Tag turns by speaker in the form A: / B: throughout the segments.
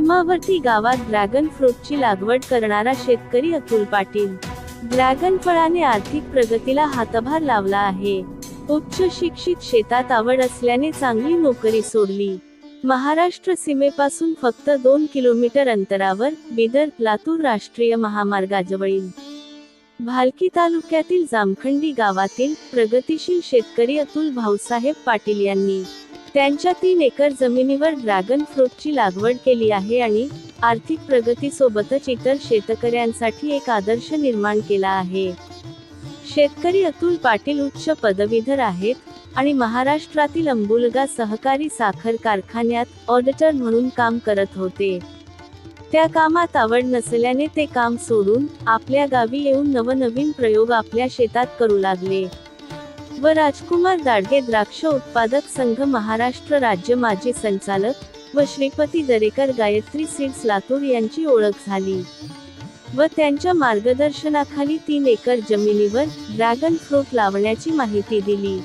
A: सीमावर्ती गावात ड्रॅगन फ्रूटची लागवड करणारा शेतकरी अतुल पाटील. ड्रॅगन फळाने आर्थिक प्रगतीला हातभार लावला आहे. उच्च शिक्षित शेतात आवड असल्याने चांगली नोकरी सोडली. महाराष्ट्र सीमेपासून फक्त दोन किलोमीटर अंतरावर बिदर लातूर राष्ट्रीय महामार्गाजवळील. भालकी तालुक्यातील जामखंडी गावातील प्रगतीशील शेतकरी अतुल भाऊसाहेब पाटील यांनी त्यांच्या तीन एकर जमिनीवर ड्रॅगन फ्रूटची लागवड केली आहे आणि आर्थिक प्रगतीसोबतच इतर शेतकऱ्यांसाठी एक आदर्श निर्माण केला आहे. शेतकरी अतुल पाटील उच्च पदवीधर आहेत आणि महाराष्ट्रातील अंबुलगा सहकारी साखर कारखान्यात ऑडिटर म्हणून काम करत होते. त्या कामात आवड नसल्याने ते काम सोडून आपल्या गावी येऊन नवनवीन प्रयोग आपल्या शेतात करू लागले. व राजकुमार दाडगे द्राक्ष उत्पादक संघ महाराष्ट्र राज्य माजी संचालक व श्रीपती दरेकर गायत्री सीड्स लातूर यांची ओळख झाली. व त्यांच्या मार्गदर्शनाखाली तीन एकर जमिनीवर ड्रॅगन फ्रूट लावण्याची माहिती दिली.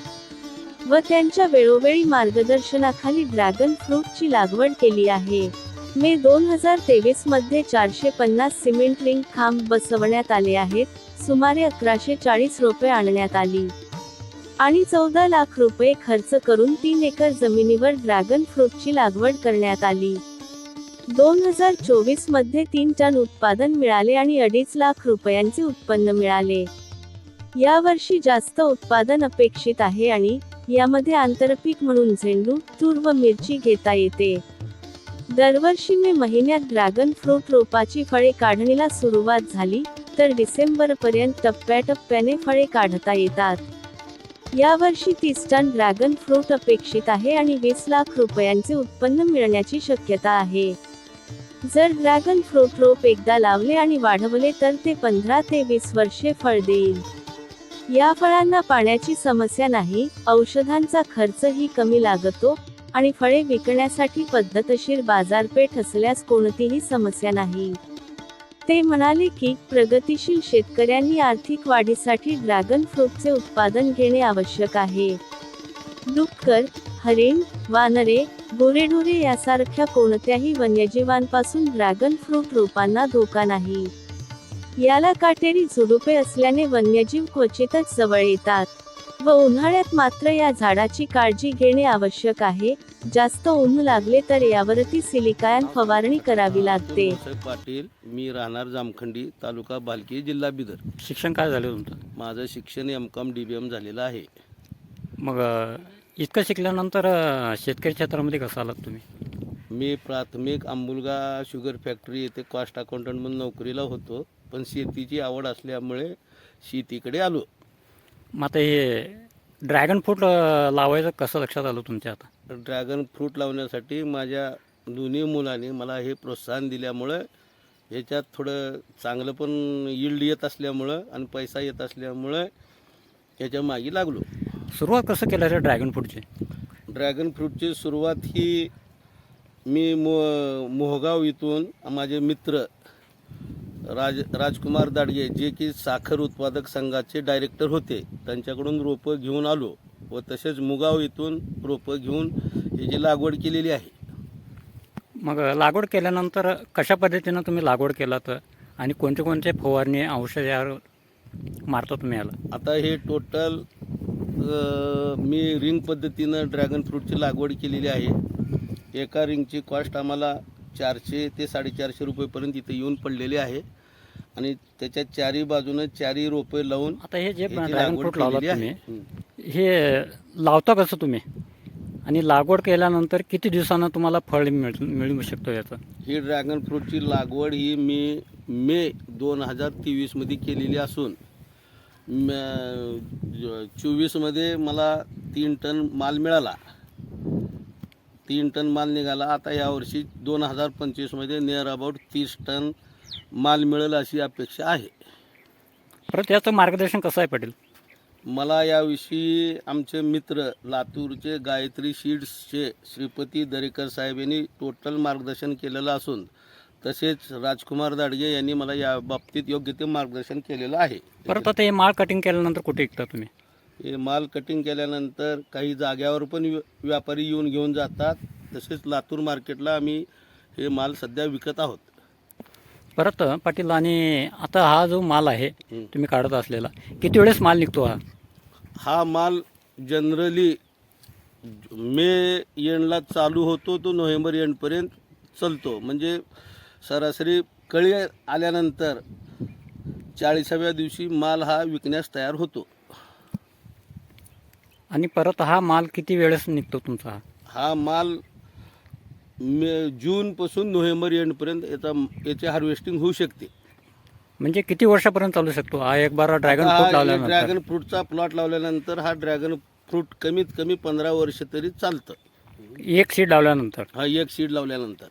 A: व त्यांच्या वेळोवेळी मार्गदर्शनाखाली ड्रॅगन फ्रूटची लागवड केली आहे. मे दोन हजार तेवीसमध्ये चारशे पन्नास सिमेंट रिंग खांब बसवण्यात आले आहेत. सुमारे अकराशे चाळीस रोपे आणण्यात आली. आणि चौदा लाख रुपये खर्च करून तीन एकर जमिनीवर ड्रॅगन फ्रूटची लागवड करण्यात आली. दोन हजार चोवीसमध्ये तीन टन उत्पादन मिळाले आणि अडीच लाख रुपयांचे उत्पन्न मिळाले. यावर्षी जास्त उत्पादन अपेक्षित आहे आणि यामध्ये आंतरपीक म्हणून झेंडू तूर व मिरची घेता येते. दरवर्षी मे महिन्यात ड्रॅगन फ्रूट रोपाची फळे काढणीला सुरुवात झाली तर डिसेंबर पर्यंत टप्प्याटप्प्याने फळे काढता येतात. यावर्षी तीस टन ड्रॅगन फ्रूट अपेक्षित आहे आणि वीस लाख रुपयांचे उत्पन्न मिळण्याची शक्यता आहे. जर ड्रॅगन फ्रूट रोप एकदा लावले आणि वाढवले तर ते पंधरा ते वीस वर्षे फळ देईल. या फळांना पाण्याची समस्या नाही औषधांचा खर्चही कमी लागतो आणि फळे विकण्यासाठी पद्धतशीर बाजारपेठ असल्यास कोणतीही समस्या नाही. ते म्हणाले की प्रगतीशील शेतकऱ्यांनी आर्थिक वाढीसाठी ड्रॅगन फ्रूटचे उत्पादन घेणे आवश्यक आहे. डुक्कर हरिण वानरे गुरेढोरे यासारख्या कोणत्याही वन्यजीवांपासून ड्रॅगन फ्रूट रोपांना धोका नाही. याला काटेरी झुडुपे असल्याने वन्यजीव क्वचितच जवळ येतात. व उन्हाळ्यात मात्र या झाडाची काळजी घेणे आवश्यक आहे. जास्त ऊन लागले तर यावरती सिलिकायन फवारणी करावी लागते.
B: पाटील मी राहणार जामखंडी तालुका भालकी जिल्हा बिदर.
C: शिक्षण काय झालं तुमचं?
B: माझं शिक्षण M Com D B M झालेलं आहे.
C: मग अ, इतकं शिकल्यानंतर अ, शेतकरी क्षेत्रामध्ये कसं आलात तुम्ही?
B: मी प्राथमिक आंबुलगा शुगर फॅक्टरी येथे कॉस्ट अकाउंटंट म्हणून नोकरीला होतो. पण शेतीची आवड असल्यामुळे शेतीकडे आलो.
C: मग आता हे ड्रॅगन फ्रूट लावायचं कसं लक्षात आलं तुमच्या आता?
B: ड्रॅगन फ्रूट लावण्यासाठी माझ्या दोन्ही मुलांनी मला हे प्रोत्साहन दिल्यामुळं ह्याच्यात थोडं चांगलं पण yield येत असल्यामुळं आणि पैसा येत असल्यामुळं ह्याच्या मागे लागलो.
C: सुरुवात कसं केलं रे ड्रॅगन फ्रूटची
B: ड्रॅगन फ्रूटची सुरुवात ही मी मो मोहगाव इथून माझे मित्र राज राजकुमार दाडगे जे की साखर उत्पादक संघाचे डायरेक्टर होते त्यांच्याकडून रोपं घेऊन आलो व तसेच मुगाव इथून रोपं घेऊन ह्याची लागवड केलेली आहे.
C: मग लागवड केल्यानंतर कशा पद्धतीनं तुम्ही लागवड केला तर आणि कोणते कोणते फवारणी औषध मारता तुम्ही याला
B: आता हे टोटल मी रिंग पद्धतीनं ड्रॅगन फ्रूटची लागवड केलेली आहे. एका रिंगची कॉस्ट आम्हाला चारशे ते साडेचारशे रुपयेपर्यंत इथे येऊन पडलेली आहे आणि त्याच्या चारी बाजूनं चारी रोपे लावून
C: आता हे जे ड्रॅगन फ्रूट लावला
B: केलेली
C: तुम्ही
B: आहे. हं.
C: हे लावता कसं तुम्ही आणि लागवड केल्यानंतर किती दिवसानं तुम्हाला फळ मिळ मिळू शकतो याचं
B: ही ड्रॅगन फ्रूटची लागवड ही मी मे दोन हजार तेवीसमध्ये केलेली असून चोवीसमध्ये मला तीन टन माल मिळाला तीन टन माल निघाला. आता यावर्षी दोन हजार पंचवीसमध्ये नियर अबाउट तीस टन माल मिळेल अशी अपेक्षा आहे.
C: परत याचं मार्गदर्शन कसं आहे पाटील?
B: मला याविषयी आमचे मित्र लातूरचे गायत्री सीड्सचे श्रीपती दरेकर साहेब यांनी टोटल मार्गदर्शन केलेलं असून तसेच राजकुमार दाडगे यांनी मला या बाबतीत योग्य ते मार्गदर्शन केलेलं आहे.
C: परत आता हे माळ कटिंग केल्यानंतर कुठे विकता तुम्ही?
B: हे माल कटिंग केल्यानंतर काही जाग्यावर पण व्य- व्यापारी येऊन घेऊन जातात. तसेच लातूर मार्केटला आम्ही हे माल सध्या विकत आहोत.
C: परत पाटील आणि आता हा जो माल आहे. तुम्ही काढत असलेला किती वेळेस माल निघतो हा?
B: हा माल जनरली मे एंडला चालू होतो तो नोव्हेंबर एंडपर्यंत चालतो. म्हणजे सरासरी कळी आल्यानंतर चाळीसाव्या दिवशी माल हा विकण्यास तयार होतो.
C: आणि परत हा माल किती वेळेस निघतो तुमचा? हा
B: हा माल मे जूनपासून नोव्हेंबर एंडपर्यंत याचा याचे हार्वेस्टिंग होऊ शकते.
C: म्हणजे किती वर्षापर्यंत चालू शकतो? हा एक बारा ड्रॅगन फ्रूट लावल्यानंतर.
B: ड्रॅगन फ्रूटचा प्लॉट लावल्यानंतर हा ड्रॅगन फ्रूट कमीत कमी पंधरा वर्ष तरी चालतं.
C: एक सीड लावल्यानंतर.
B: हा एक सीड लावल्यानंतर.